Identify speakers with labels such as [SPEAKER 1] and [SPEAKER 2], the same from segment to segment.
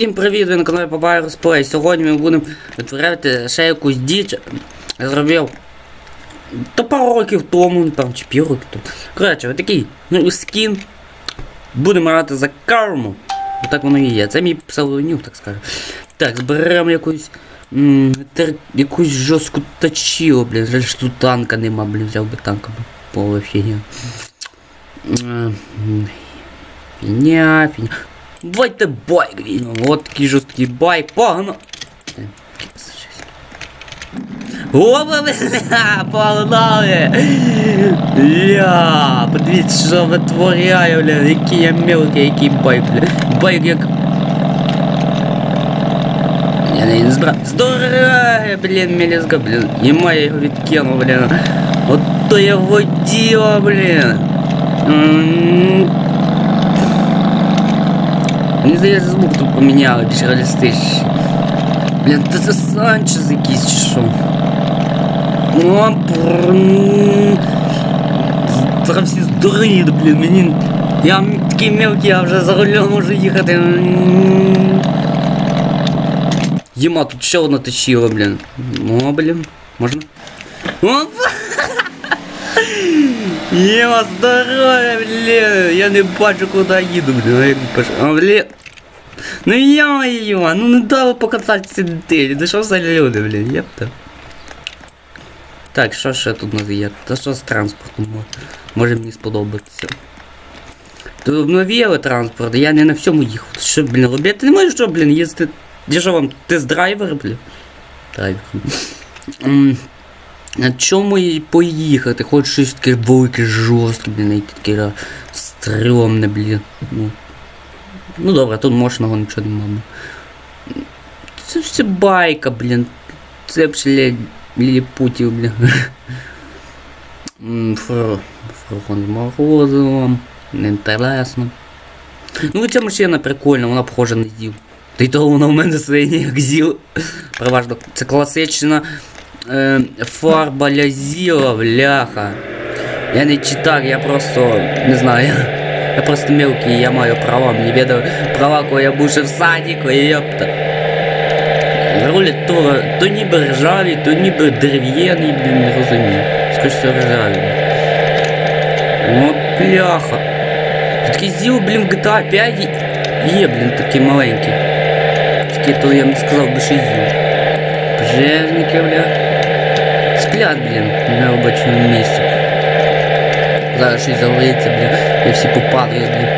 [SPEAKER 1] Всім привіт, ви на каналі Papyrus Play. Сьогодні ми будемо витворяти ще якусь діч. Я зробив та пару років тому, ну, там, чи пів років тому. Коротше, отакий ну, скін. Будемо грати за карму. Так воно і є. Це мій псевдонім, так скажу. Так, зберемо якусь. тер, якусь жорстку тачіло, блін. Жаль, що тут танка нема, блін, взяв би танка, поле фігня. Фігня, фігня. Давайте байк візьмемо. От такий жорсткий байк. Погнали. Опа, бля, погнали! Ля, подивіться, що витворяю, бля, який я мелкий, який байк, бля. Байк як... Я не збираю. Здорово, блін, мелізга, блін. Єма я його відкинув, блін. От то я воділа, блін. М, Мені здається, звук тут поміняли більш реалістичний. Блін, та це Санчес якийсь чи що. О, бррррм. Зараз всі здуріють, блін, мені. Я м- такий мелкий, я вже за рулем можу їхати. М. Єма, тут ще одна течіла, блін. О, блін, можна? Опа! Єма, здоров'я, блін! Я не бачу, куди їду, блін. А як пишу? А, блін. Ну йо-йо, ну не дали покататися дитині. Ну що за люди, блін, єпта. Так, що ще тут у нас є? Та що з транспортом може? Може мені сподобатися. Тут обновили транспорт, я не на всьому їхав. Що, блін, робити не можу, що, блін, їздити. Я що вам тест-драйвер, блін? Драйвер. На чому і поїхати? Хоч щось таке велике, жорстке, блін, яке таке стрьомне, блін. Ну. Ну добре, тут мощного нічого немає. Це ж все байка, блін. Це ще ліліпутів, блін. М, фу- Фургон з морозивом. Неінтересно. Ну ця машина прикольна, вона похожа на зіл. Та й того вона в мене синя, як зіл. Переважно. Це класична е, фарба для зіла, бляха. Я не читав, я просто не знаю. Я просто мелкий, я маю права, мені віддали права, коли я був ще в садіку, і йопта. Ролі то, то ніби ржаві, то ніби дерев'яні, блін, не розумію. Скажи, що ржаві. О, бляха. Такий зіл, блін, в GTA 5 є, блін, такий маленький. Тільки то я б не сказав би, що зіл. Пожежники, бля. Сплять, блін, на робочому місці. Зараз щось загориться, бля, і всі попадають, бля.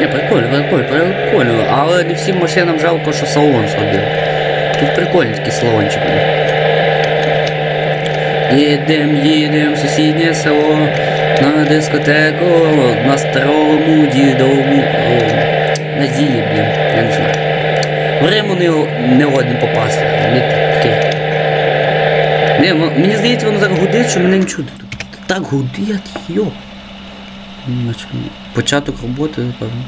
[SPEAKER 1] Не, прикольно, прикольно, прикольно. Але не всім машинам жалко, що салон зробив. Тут прикольний такий салончик, бля. Їдем, їдем в сусіднє село на дискотеку на старому дідовому о, на зілі, блін, я не знаю. В Риму не, не годен попасти. Не м- мені здається, воно так гудить, що мене не чути. Так гудить, йо. Початок роботи, напевно.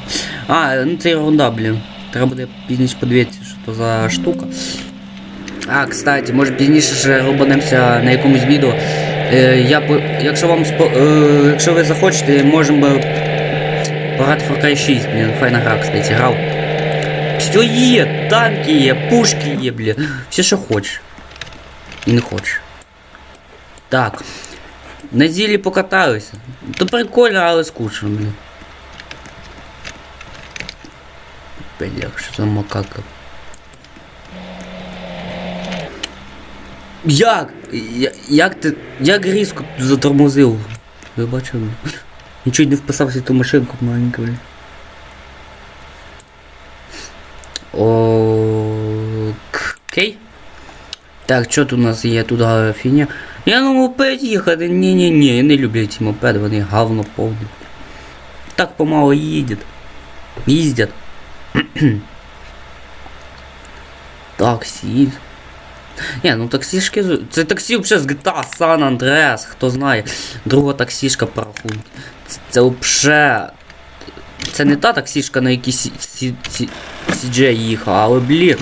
[SPEAKER 1] А, ну це ерунда, блін. Треба буде пізніше подивитися, що то за штука. А, кстати, може пізніше ще рубанемося на якомусь відео. Е, я якщо вам е, якщо ви захочете, можемо пограти Far Cry 6, блін, файна гра, кстати, грав. Все є, танки є, пушки є, блін. Все, що хочеш. І не хочеш. Так. На зілі покаталися. То прикольно, але скучно, блін. Бля, що за макака. Як? Як ти. Як різко затормозив? Ви бачили? Нічого не вписався в ту машинку маленьку, блін. Окей. Так, що тут у нас є? Тут фігня. Я на мопед їхати. Ні-ні-ні, я не люблю ці мопеди, вони говно повні. Так помало їдять. Їздять. Таксі. Ні, ну таксішки. Це таксі взагалі з GTA San Andreas, хто знає. Друга таксішка порахуй. Це, це взагалі. Це не та таксішка, на якій Сі- CJ їхав, але блін.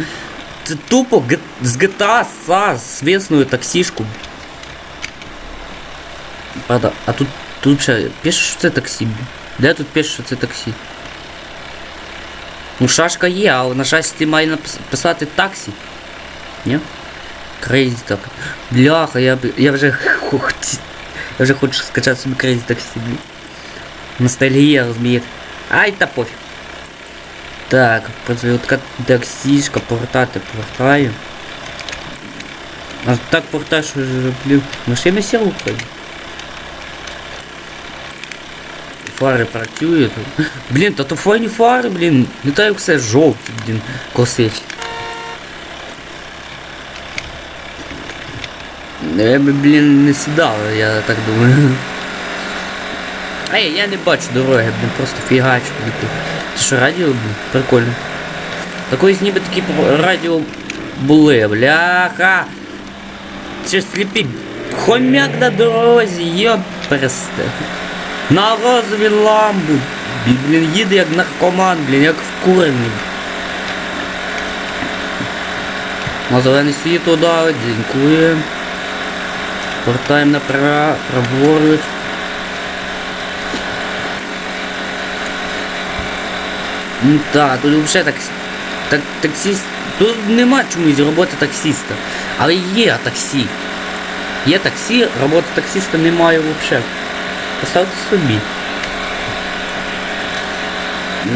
[SPEAKER 1] Це тупо з GTA SA звісною таксішку. Правда, а тут тут ще пише, що це таксі. Де тут пише, що це таксі? Ну, шашка є, але на шашці має напис- писати таксі. Ні? Крейзі так. Бляха, я, я вже я вже хочу скачати собі крейзі таксі, блін. Ностальгія, розумієте. Ай, та пофіг. Так, така таксішка, портати портаю. А так портай, що ж, блін, машини всі Фари працюють. Блін, та то файні фари, блін. Не так як все жовті, блін, косить. Я би, блін, не сідав, я так думаю. Ей, я не бачу дороги, блін, просто фігачу. блін. Це що радіо, блін? Прикольно. Такої ніби такі радіо були, бляха. Ж сліпі хомяк на дорозі, йоп пересте. На розові ламбу. Блін, їде як наркоман, блін, як вкурений. На зелене світло дали, дякуємо. Портаємо направо, праворуч. Ну так, тут взагалі так, так, таксіст. Тут нема чомусь роботи таксіста. Але є таксі. Є таксі, роботи таксіста немає взагалі. Поставте собі.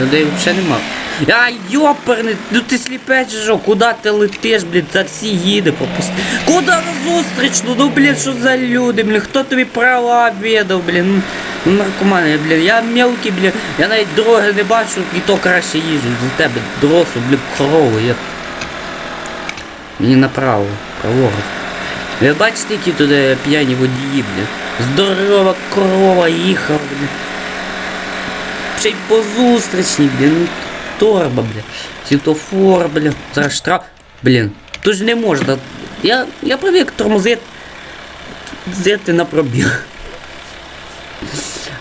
[SPEAKER 1] Людей взагалі нема. А йоперний, ну ти сліпе чи що? Куди ти летиш, блін, таксі їде, пропусти. Куди на зустрічну? Ну блін, що за люди, блін, хто тобі права віддав, блін? Ну, Ну наркомани, блін, я мелкий, блін, я навіть дороги не бачу, і то краще їжджу за тебе, дорослу, блін, корову, я. Мені направо, праворуч. Ви бачите, які туди п'яні водії, блін. Здорова корова їхала, блін. Ще й по зустрічній, блін. ну, Торба, блін. Світофор, блін. Зараз штраф. Блін. Тут ж не можна. Я, я привик тормозити. Зити на пробіг.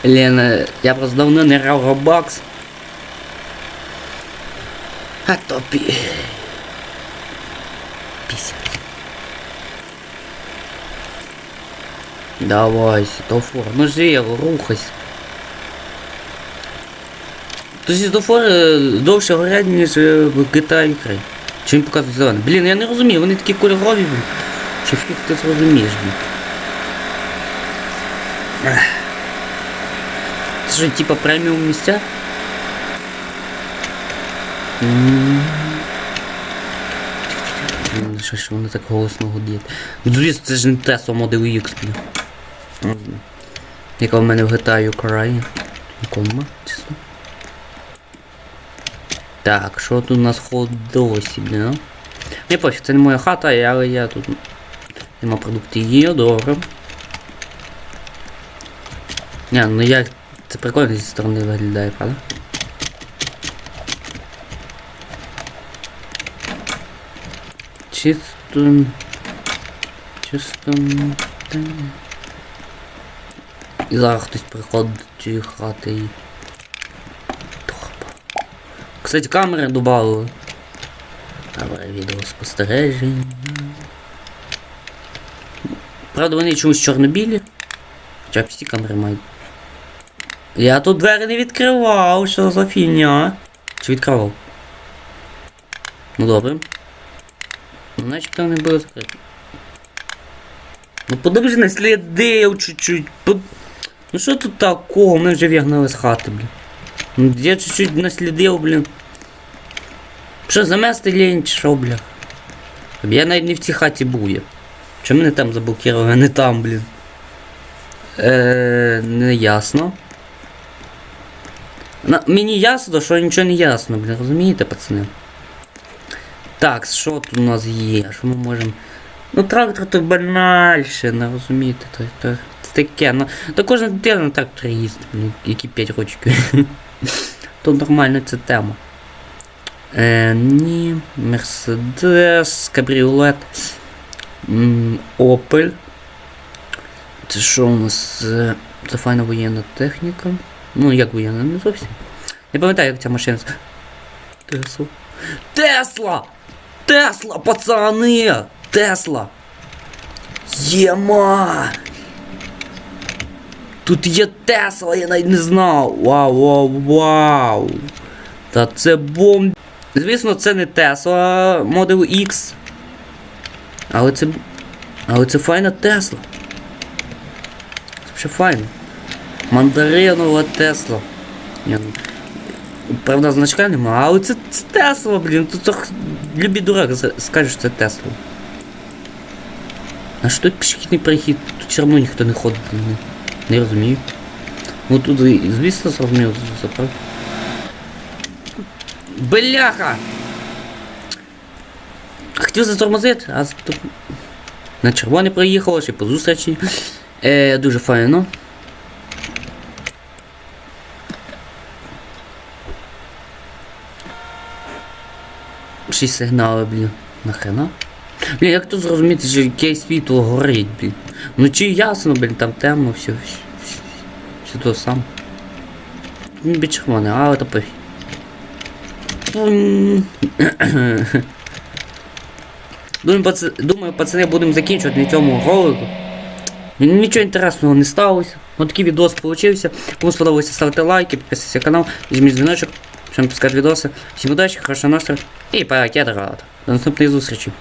[SPEAKER 1] Блін, я просто давно не грав в А то пі... Давай, світофор. Ну ж рухайся. То світофори довше горять, ніж е, в GTA Ukraine. Чи він показує зелений? Блін, я не розумію, вони такі кольорові, блін. Чи фіг ти зрозумієш, блін. Це що, типа преміум місця? Що ж вони так голосно? Ну, Звісно, це ж не Tesla Model X, блін. Яка в мене в GTA Ukraine. Кома, чесно. Так, що тут у нас ходосі, блін? Не пофіг, це не моя хата, але я тут. Нема продуктів є, добре. Не, ну як. Це прикольно зі сторони виглядає, правда? Чисто. Чисто. І зараз хтось приходить до цієї хати і. Торба. Кстати, камери добавили. Давай відео спостереження. Правда, вони чомусь чорно-білі. Хоча б всі камери мають. Я тут двері не відкривав, що за фігня? Чи відкривав? Ну добре. Ну, начебто вони були закриті. Ну подивись на сліди чуть-чуть. Под... Ну що тут такого? Ми вже вігнали з хати, блін. Ну я чуть-чуть наслідив, блін. Що замести лінь, чи що, бля? Я навіть не в цій хаті був я. Чому мене там заблокували, а не там, блін? Е, не ясно. На, мені ясно, що нічого не ясно, блін, розумієте, пацани? Так, що тут у нас є? Що ми можемо. Ну трактор то банальше, не розумієте, то, то, таке, ну. То кожна дитина на тракторі їздить, блін, які 5 років. То нормальна ця тема. Е, ні, Мерседес, Кабріолет, Опель. Це що у нас? Е, Це файна воєнна техніка. Ну, як воєнна, не зовсім. Не пам'ятаю, як ця машина. Тесла. Тесла! Тесла, пацани! Тесла! Єма! Тут є Тесла, я навіть не знав. Вау, вау, вау! Та це бомб. Звісно, це не Tesla Model X. Але це. Але це файна Тесла. Це ще файно. Мандаринова Тесла. Ні, ну, Правда, значка нема, але це, це Тесла, блін. Тут то любі дурак скаже, що це Тесла. А що тут пішохідний перехід? Тут все одно ніхто не ходить. Не, розумію. Ну тут, звісно, зрозумів заправ. Бляха! Хотів затормозити, а на червоне проїхало, ще по зустрічі. Е, дуже файно. Й сигнали, блін. Нахрена? Блін, як тут зрозуміти, що яке світло горить, блін. Вночі ясно, блін, там темно, все, все, все, все то саме. Ніби червоне, але то пофіг. Думаю, пац... Думаю, пацани, будемо закінчувати на цьому ролику. Нічого інтересного не сталося. Ось такий відос получився. Кому сподобалося, ставте лайки, підписуйтесь на канал, візьміть дзвіночок, щоб не пускати відоси. Всім удачі, хорошого настрою і пакет рад. До наступної зустрічі.